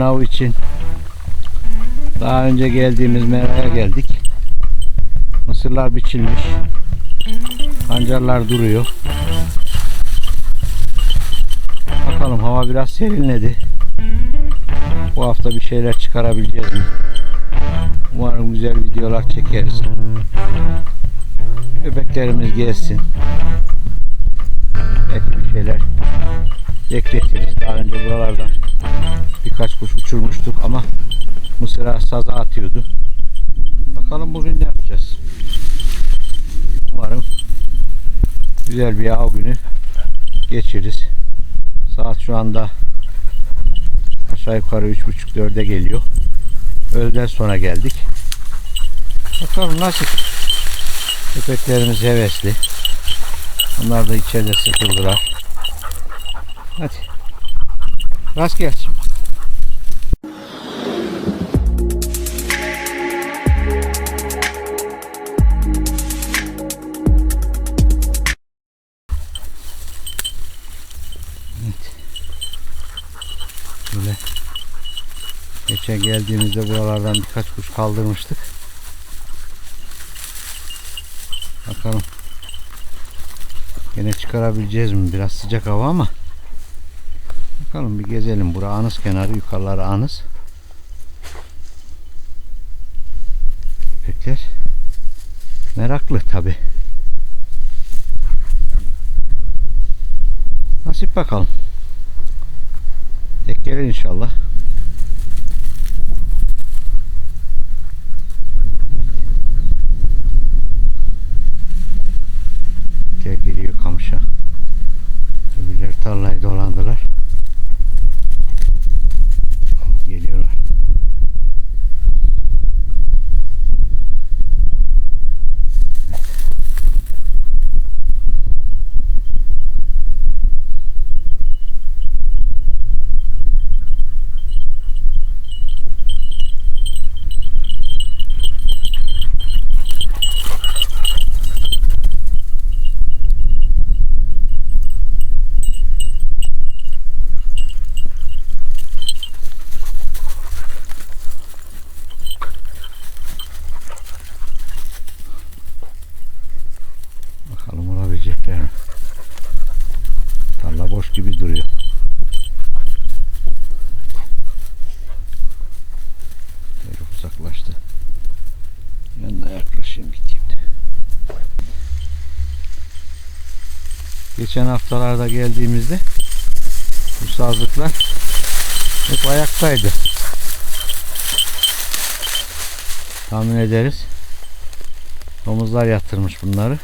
avı için daha önce geldiğimiz meraya geldik. Mısırlar biçilmiş. Pancarlar duruyor. Bakalım hava biraz serinledi. Bu hafta bir şeyler çıkarabileceğiz mi? Umarım güzel videolar çekeriz. Köpeklerimiz gelsin. Belki bir şeyler bekletiriz. Daha önce buralardan birkaç kuş uçurmuştuk ama mısıra saza atıyordu. Bakalım bugün ne yapacağız? Umarım güzel bir av günü geçiririz. Saat şu anda aşağı yukarı 3.30-4'e geliyor. Öğleden sonra geldik. Bakalım nasıl. Köpeklerimiz hevesli. Onlar da içeride sıkıldılar. Hadi. Rast gelsin. Böyle geçen geldiğimizde buralardan birkaç kuş kaldırmıştık. Bakalım. Yine çıkarabileceğiz mi? Biraz sıcak hava ama. Bakalım bir gezelim. Bura anız kenarı, yukarıları anız. Köpekler meraklı tabi. Nasip bakalım. Tek gelir inşallah. Gel geliyor kamışa. Öbürleri tarlayı dolandılar. Geliyorlar. Bakalım olabilecekler mi? Tarla boş gibi duruyor. Böyle uzaklaştı. Ben de yaklaşayım gideyim de. Geçen haftalarda geldiğimizde bu sazlıklar hep ayaktaydı. Tahmin ederiz. Domuzlar yatırmış bunları.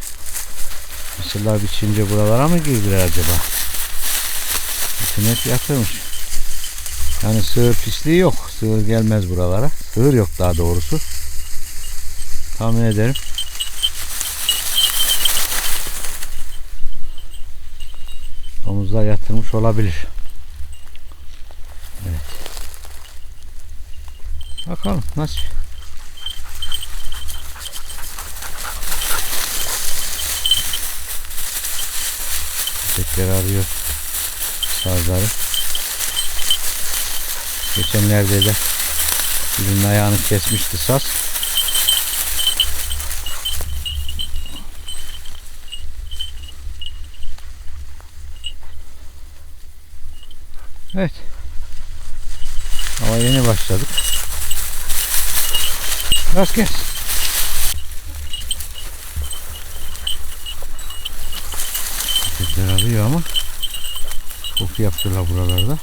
Mısırlar biçince buralara mı girdiler acaba? Hep yatırmış. Yani sığır pisliği yok. Sığır gelmez buralara. Sığır yok daha doğrusu. Tahmin ederim. Domuzlar yatırmış olabilir. Evet. Bakalım nasıl. Köpekler arıyor sazları. Geçenlerde de birinin ayağını kesmişti saz. Evet. Ama yeni başladık. Rast gelsin. Köpekler arıyor ama koku yaptılar buralarda.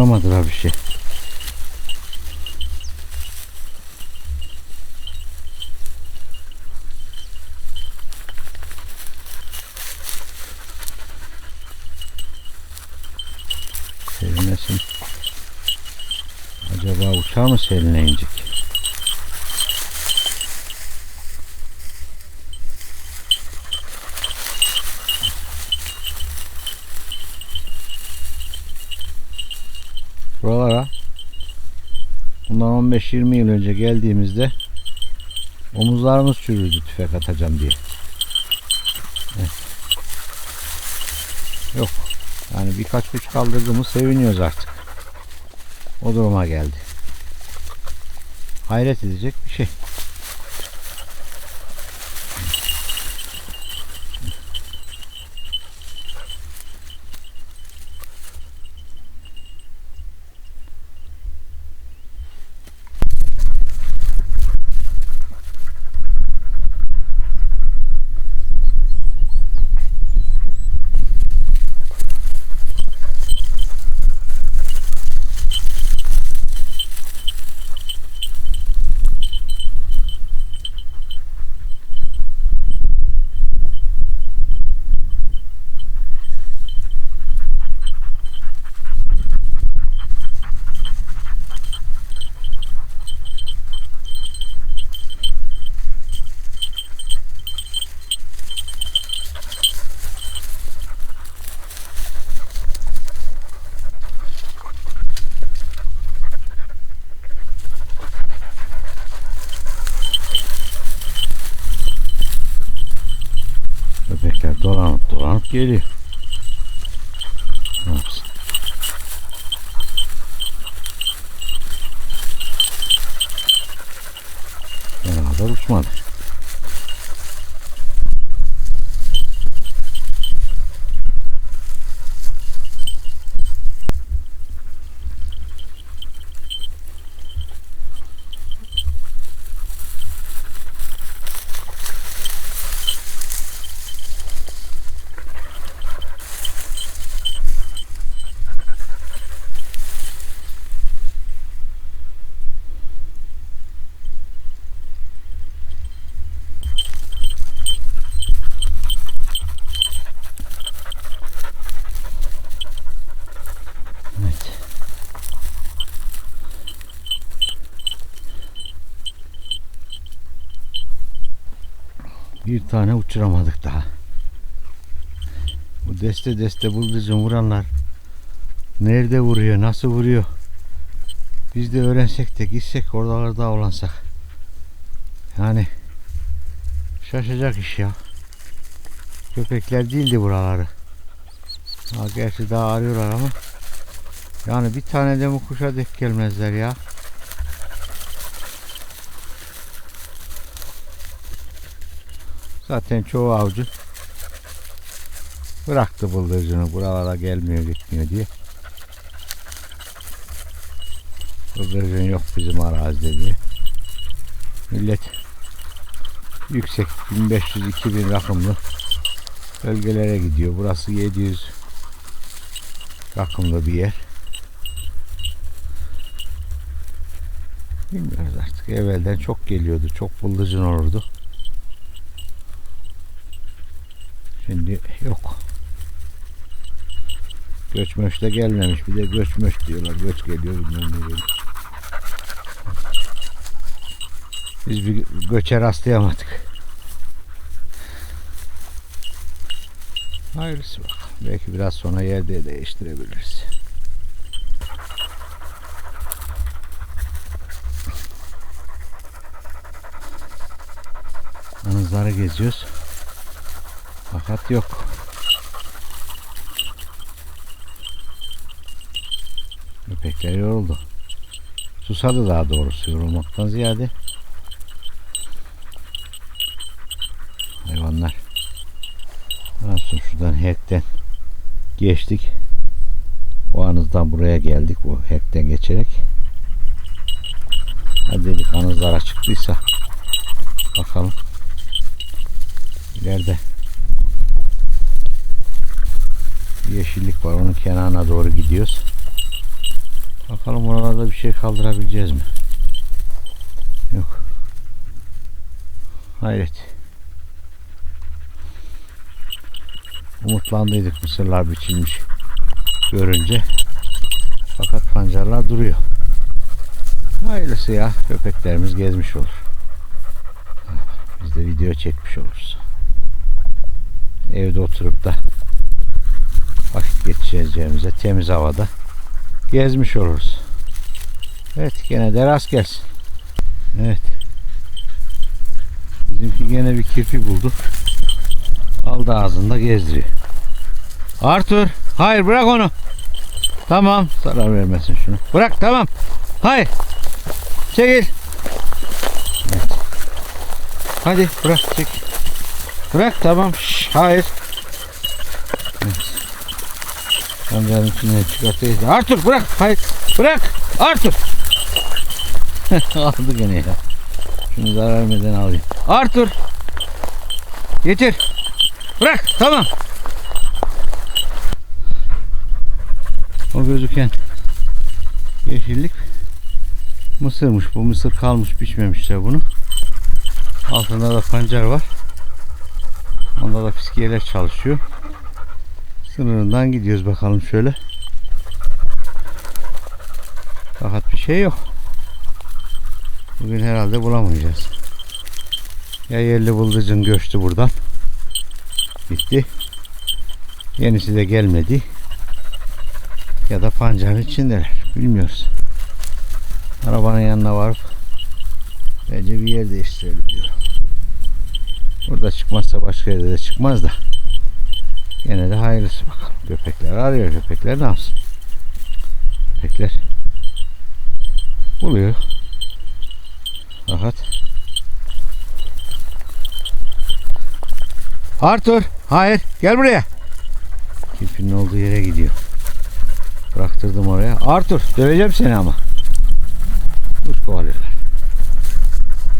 Uçuramadılar bir şey. Serinlesin. Acaba uçağı mı serinleyecek? Buralara bundan 15-20 yıl önce geldiğimizde omuzlarımız çürüdü tüfek atacağım diye. Yok. Yani birkaç kuş kaldırdığımız seviniyoruz artık. O duruma geldi. Hayret edecek bir şey. Geri. Bir tane uçuramadık daha. Bu deste deste bıldırcın vuranlar nerede vuruyor, nasıl vuruyor? Biz de öğrensek de gitsek oralarda avlansak. Yani şaşacak iş ya. Köpekler değildi buraları. Ha, gerçi daha arıyorlar ama yani bir tane de bu kuşa denk gelmezler ya. Zaten çoğu avcı bıraktı bıldırcını buralara gelmiyor gitmiyor diye. Bıldırcın yok bizim arazide diye. Millet yüksek 1500-2000 rakımlı bölgelere gidiyor. Burası 700 rakımlı bir yer. Bilmiyoruz artık. Evvelden çok geliyordu. Çok bıldırcın olurdu. Şimdi yok. Göç möç de gelmemiş. Bir de göç möç diyorlar. Göç geliyor bilmem. Biz bir göçe rastlayamadık. Hayırlısı bak. Belki biraz sonra yerde değiştirebiliriz. Anızları geziyoruz. Fakat yok. Köpekler yoruldu. Susadı daha doğrusu yorulmaktan ziyade. Hayvanlar. Nasıl şuradan hekten geçtik. O anızdan buraya geldik. Bu hekten geçerek. Hadi dedik anızlara çıktıysa bakalım. İleride bir yeşillik var. Onun kenarına doğru gidiyoruz. Bakalım oralarda bir şey kaldırabileceğiz mi? Yok. Hayret. Umutlandıydık mısırlar biçilmiş görünce. Fakat pancarlar duruyor. Hayırlısı ya. Köpeklerimiz gezmiş olur. Biz de video çekmiş oluruz. Evde oturup da vakit geçireceğimize temiz havada gezmiş oluruz. Evet gene de rast gelsin. Evet. Bizimki gene bir kirpi buldu. Aldı ağzında gezdiriyor. Arthur hayır bırak onu. Tamam zarar vermesin şunu. Bırak tamam. Hayır. Çekil. Evet. Hadi bırak çek. Bırak tamam. Şş, hayır. Evet. Amcanın içinden çıkartayız. Arthur bırak. Hayır. Bırak. Arthur. Aldı gene ya. Şunu zarar vermeden alayım. Arthur. Getir. Bırak. Tamam. O gözüken yeşillik mısırmış. Bu mısır kalmış biçmemişler bunu. Altında da pancar var. Onda da fiskiyeler çalışıyor. Sınırından gidiyoruz bakalım şöyle. Fakat bir şey yok. Bugün herhalde bulamayacağız. Ya yerli bıldırcın göçtü buradan. Gitti. Yenisi de gelmedi. Ya da pancarın içindeler. Bilmiyoruz. Arabanın yanına varıp bence bir yer değiştirelim diyorum. Burada çıkmazsa başka yerde de çıkmaz da. Gene de hayırlısı bakalım. Köpekler arıyor. Köpekler ne yapsın? Köpekler buluyor. Rahat. Arthur, hayır, gel buraya. Kirpinin olduğu yere gidiyor. Bıraktırdım oraya. Arthur, döveceğim seni ama. Kuş kovalıyorlar.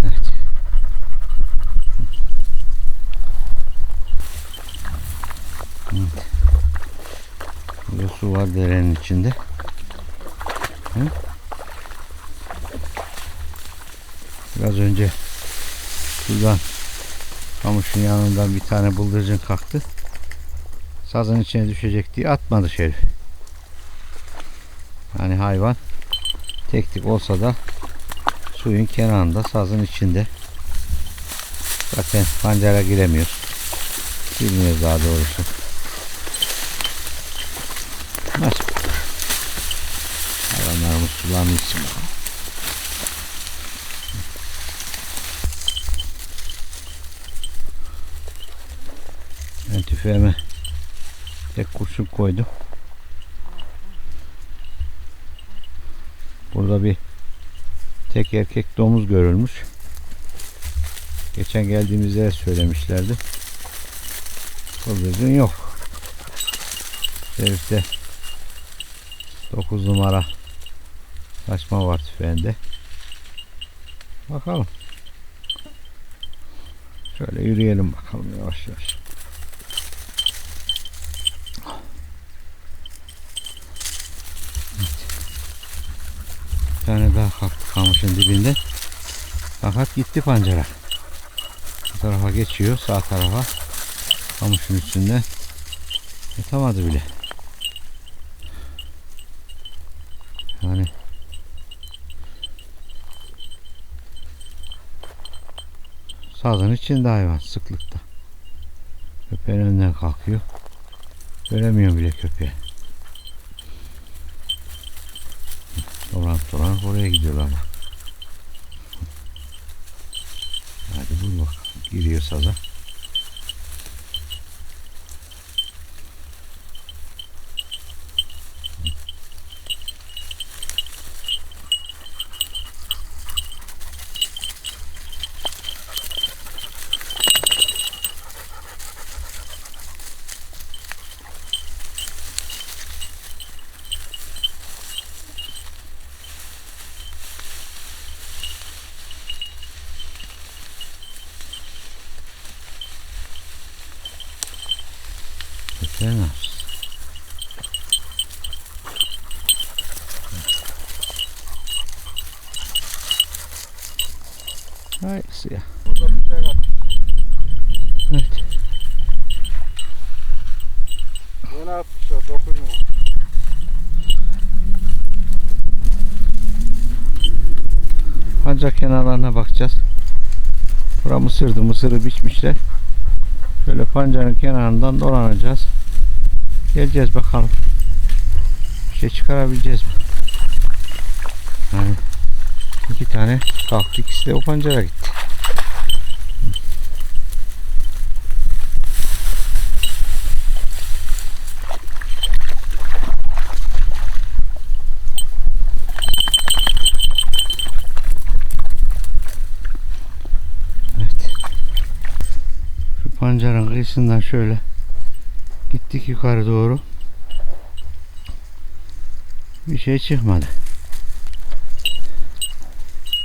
Evet. Evet. Burada su var derenin içinde. Hı? Biraz önce şuradan kamışın yanından bir tane bıldırcın kalktı. Sazın içine düşecek diye atmadı şerif. Yani hayvan tek tek olsa da suyun kenarında sazın içinde. Zaten pancara giremiyor. Bilmiyoruz daha doğrusu. Nasıl? Hayvanlarımız sularını içsin bakalım. Ben tüfeğime tek kurşun koydum. Burada bir tek erkek domuz görülmüş. Geçen geldiğimizde söylemişlerdi. Bıldırcın yok. Şerifte 9 numara saçma var tüfeğinde. Bakalım. Şöyle yürüyelim bakalım yavaş yavaş. Bir tane daha kalktı kamışın dibinde. Fakat gitti pancara. Bu tarafa geçiyor sağ tarafa. Kamışın üstünde. Yatamadı bile. Yani sazın içinde hayvan sıklıkta. Köpeğin önünden kalkıyor. Göremiyorum bile köpeği. Dolanıp dolanıp oraya gidiyorlar. Hadi bul bakalım. Giriyor saza. değil mi? Hayır siyah. Burada bir şey var. Evet. Yeni atmışlar Ancak kenarlarına bakacağız. Bura mısırdı. Mısırı biçmişler. Şöyle pancanın kenarından dolanacağız. Geleceğiz bakalım. Bir şey çıkarabileceğiz mi? Yani iki tane kalktı. ikisi de o pancara gitti. Evet. Şu pancarın kıyısından şöyle gittik yukarı doğru. Bir şey çıkmadı.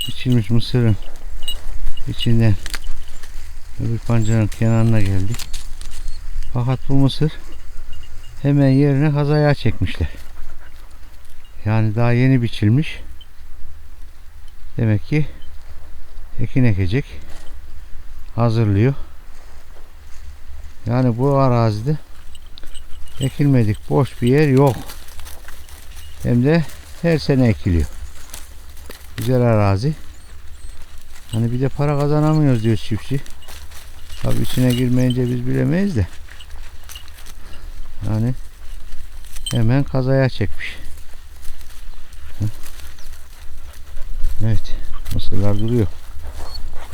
Biçilmiş mısırın içinden öbür pancarın kenarına geldik. Fakat bu mısır hemen yerine kazaya çekmişler. Yani daha yeni biçilmiş. Demek ki ekin ekecek hazırlıyor. Yani bu arazide ekilmedik boş bir yer yok. Hem de her sene ekiliyor. Güzel arazi. Hani bir de para kazanamıyoruz diyor çiftçi. Tabii içine girmeyince biz bilemeyiz de. Yani hemen kazaya çekmiş. Evet. Mısırlar duruyor.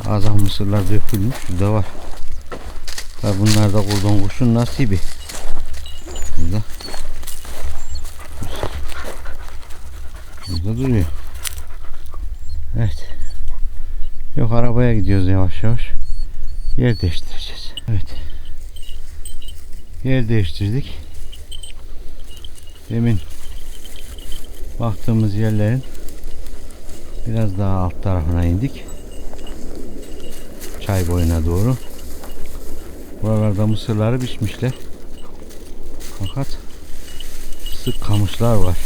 Azam mısırlar dökülmüş. Şurada var. Tabi bunlar da kurdon kuşun nasibi. Burada. Burada duruyor. Evet. Yok arabaya gidiyoruz yavaş yavaş. Yer değiştireceğiz. Evet. Yer değiştirdik. Demin baktığımız yerlerin biraz daha alt tarafına indik çay boyuna doğru. Buralarda mısırları biçmişler. Fakat sık kamışlar var.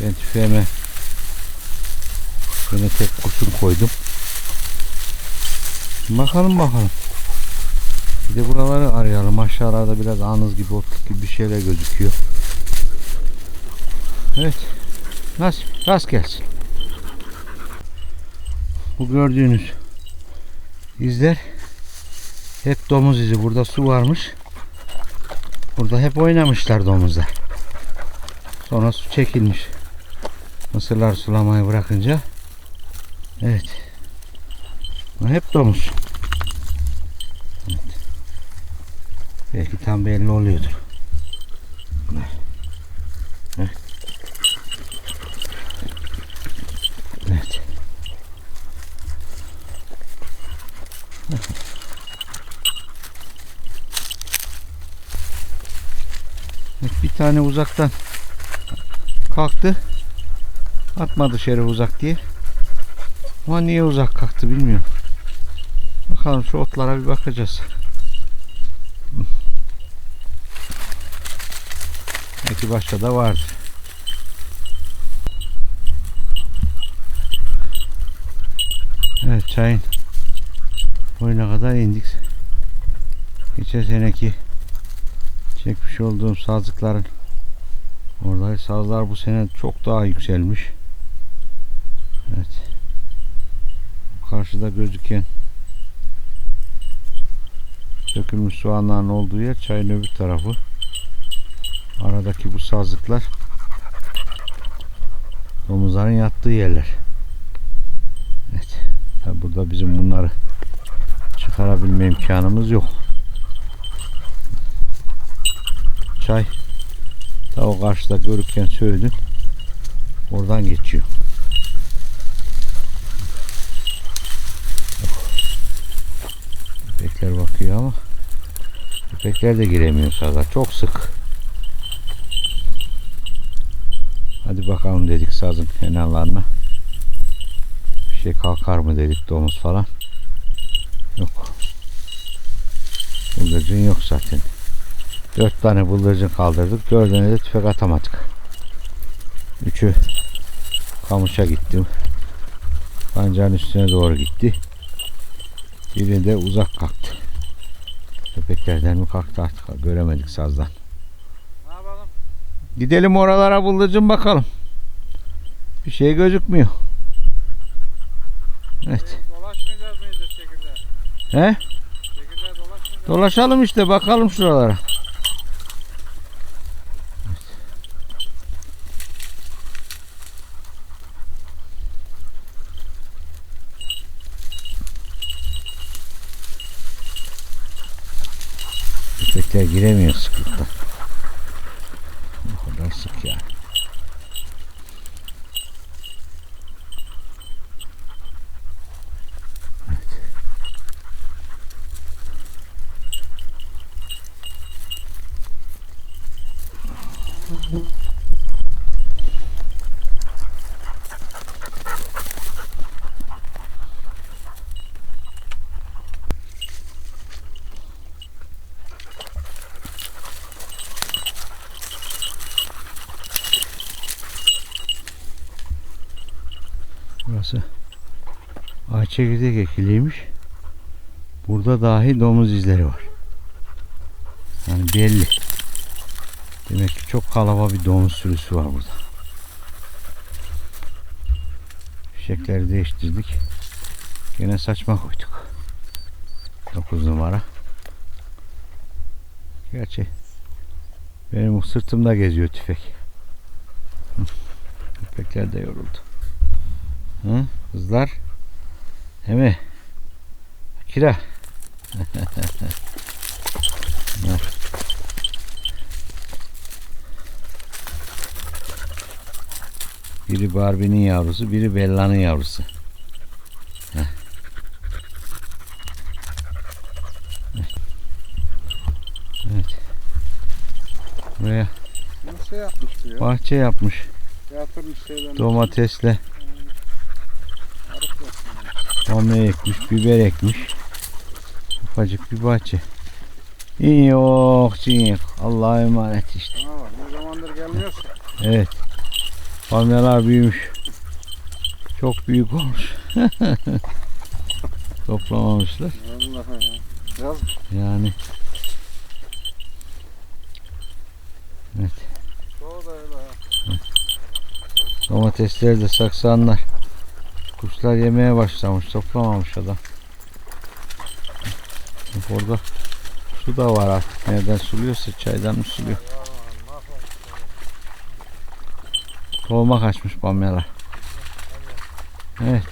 Ben tüfeğime yine tek kurşun koydum. Bakalım bakalım. Bir de buraları arayalım. Aşağılarda biraz anız gibi otluk gibi bir şeyler gözüküyor. Evet. Nasip. Rast gelsin. Bu gördüğünüz izler hep domuz izi. Burada su varmış. Burada hep oynamışlar domuzlar. Sonra su çekilmiş. Mısırlar sulamayı bırakınca. Evet. Hep domuz. Evet. Belki tam belli oluyordur. Evet. Evet. Evet, bir tane uzaktan kalktı. Atmadı dışarı uzak diye. Ama niye uzak kalktı bilmiyorum. Bakalım şu otlara bir bakacağız. Belki başka da vardır. Evet çayın boyuna kadar indik. Geçen seneki çekmiş olduğum sazlıkların orada sazlar bu sene çok daha yükselmiş. Evet. Karşıda gözüken dökülmüş soğanların olduğu yer çayın öbür tarafı. Aradaki bu sazlıklar domuzların yattığı yerler. Evet. Tabi burada bizim bunları çıkarabilme imkanımız yok. Çay ta o karşıda görürken söyledim. Oradan geçiyor. Köpekler bakıyor ama köpekler de giremiyor saza. Çok sık. Hadi bakalım dedik sazın kenarlarına. Bir şey kalkar mı dedik domuz falan. Yok. Bıldırcın yok zaten. Dört tane bıldırcın kaldırdık. Dördüne de tüfek atamadık. Üçü kamışa gittim. Sancağın üstüne doğru gitti. Biri de uzak kalktı. Köpeklerden mi kalktı artık göremedik sazdan. Ne yapalım? Gidelim oralara bıldırcın bakalım. Bir şey gözükmüyor. Evet. Dolaşmayacağız mıyız çekirdeğe? He? Çekirdeğe dolaşmayacağız. Dolaşalım işte bakalım şuralara. Köpekler giremiyor sıklıktan. O kadar sık yani. Burası ağaç çekirdek ekiliymiş. Burada dahi domuz izleri var. Yani belli. Demek ki çok kalabalık bir domuz sürüsü var burada. Fişekleri değiştirdik. Gene saçma koyduk. 9 numara. Gerçi benim sırtımda geziyor tüfek. Köpekler de yoruldu. Hı? Kızlar. He mi? Kira. Biri Barbie'nin yavrusu, biri Bella'nın yavrusu. Heh. Evet. Buraya bahçe yapmış. Yatırmış şeyden. Domatesle. Bamya ekmiş, biber ekmiş. Ufacık bir bahçe. İyi yok, iyi yok. Allah'a emanet işte. Ne zamandır gelmiyorsa. Evet. Bamyalar büyümüş. Çok büyük olmuş. Toplamamışlar. Vallahi ya. Yani çoğu da öyle domatesleri de saksanlar. Kuşlar yemeye başlamış. Toplamamış adam. Orada su da var artık. Nereden suluyorsa çaydan mı suluyor? Tohuma kaçmış bamyalar. Evet.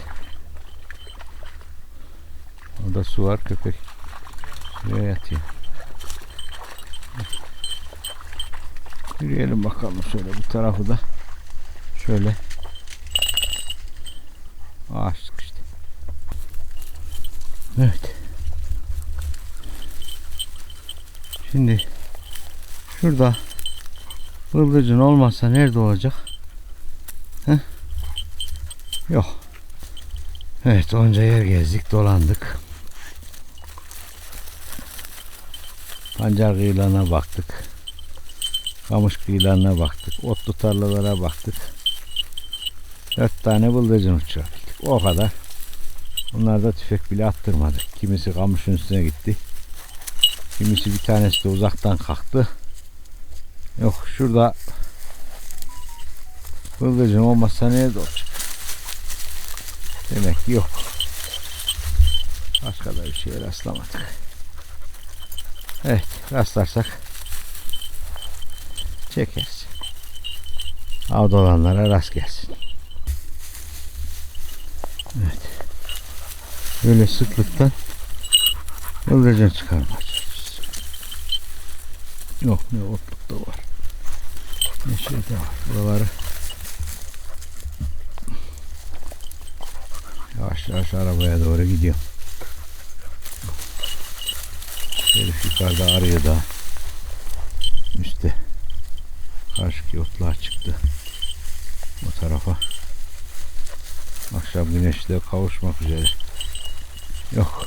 Orada su var köpek. Suya yatıyor. Yürüyelim bakalım şöyle bu tarafı da. Şöyle. Ağaçlık işte. Evet. Şimdi şurada bıldırcın olmazsa nerede olacak? Heh? Yok. Evet onca yer gezdik dolandık. Pancar kıyılarına baktık. Kamış kıyılarına baktık. Otlu tarlalara baktık. Dört tane bıldırcın uçurabildik. O kadar. Bunlar da tüfek bile attırmadık. Kimisi kamışın üstüne gitti. Kimisi bir tanesi de uzaktan kalktı. Yok şurada bıldırcın olmazsa nerede olacak? Demek ki yok. Başka da bir şeye rastlamadık. Evet rastlarsak çekeriz. Avda olanlara rast gelsin. Evet. Böyle sıklıktan bıldırcın çıkarmaya. Yok ne otluk da var. Ne şey de var. Buraları yavaş yavaş arabaya doğru gidiyor. Herif yukarıda arıyor da üstte karşıki otlar çıktı bu tarafa akşam güneşle kavuşmak üzere yok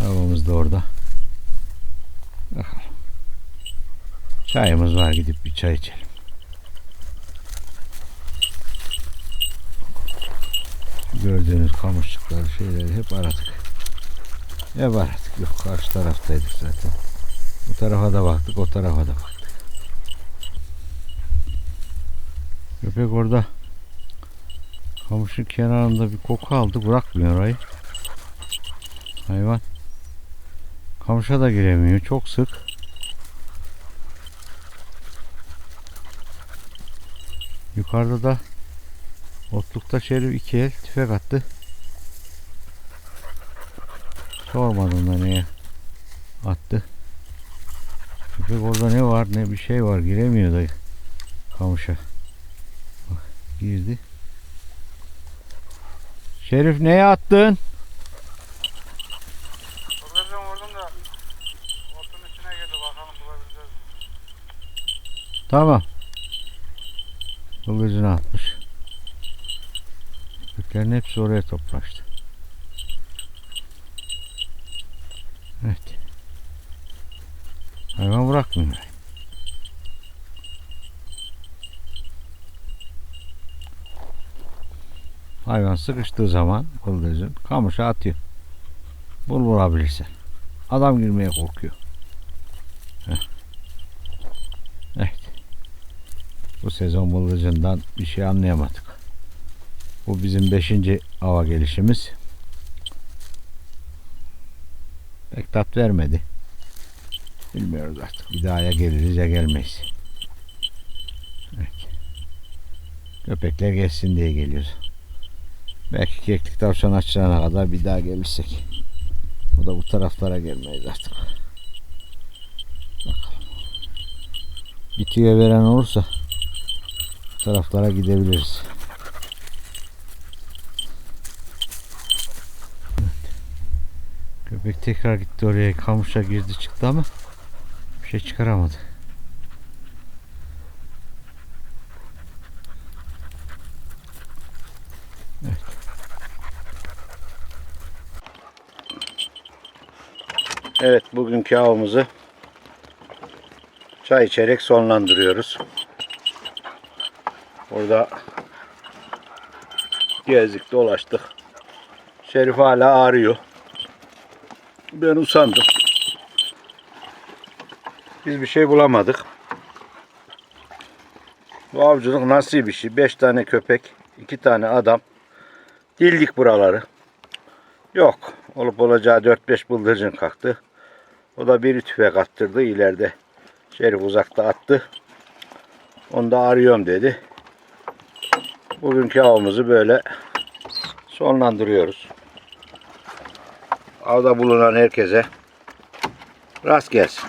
arabamız da orada bakalım çayımız var gidip bir çay içelim gördüğünüz kamışlıkları şeyleri hep aradık. Hep aradık. Yok karşı taraftaydık zaten. Bu tarafa da baktık, o tarafa da baktık. Köpek orada kamışın kenarında bir koku aldı. Bırakmıyor orayı. Hayvan. Kamışa da giremiyor. Çok sık. Yukarıda da otlukta şerif iki el tüfek attı. Sormadım da neye attı. Köpek orada ne var ne bir şey var giremiyor da kamışa. Girdi. Şerif neye attın? Bıldırcın vurdum da otun içine girdi bakalım bulabileceğiz. Tamam. Bıldırcını atmış. Köklerin hepsi oraya toplaştı. Evet. Hayvan bırakmıyor. Hayvan sıkıştığı zaman bıldırcın kamışa atıyor. Bul bulabilirsen. Adam girmeye korkuyor. Heh. Evet. Bu sezon bıldırcından bir şey anlayamadık. Bu bizim 5. ava gelişimiz. Pek tat vermedi. Bilmiyoruz artık. Bir daha ya geliriz ya gelmeyiz. Evet. Köpekler geçsin diye geliyoruz. Belki keklik tavşan açacağına kadar bir daha gelirsek. Bu da bu taraflara gelmeyiz artık. Bakalım. Bir tüyo veren olursa taraflara gidebiliriz. Köpek tekrar gitti oraya kamışa girdi çıktı ama bir şey çıkaramadı. Evet. Evet bugünkü avımızı çay içerek sonlandırıyoruz. Burada gezdik dolaştık. Şerif hala ağrıyor. Ben usandım. Biz bir şey bulamadık. Bu avcılık nasıl bir şey? 5 tane köpek, 2 tane adam. Dildik buraları. Yok. Olup olacağı 4-5 bıldırcın kalktı. O da biri tüfek attırdı ileride. Şerif uzakta attı. Onu da arıyorum dedi. Bugünkü avımızı böyle sonlandırıyoruz. Avda bulunan herkese rast gelsin.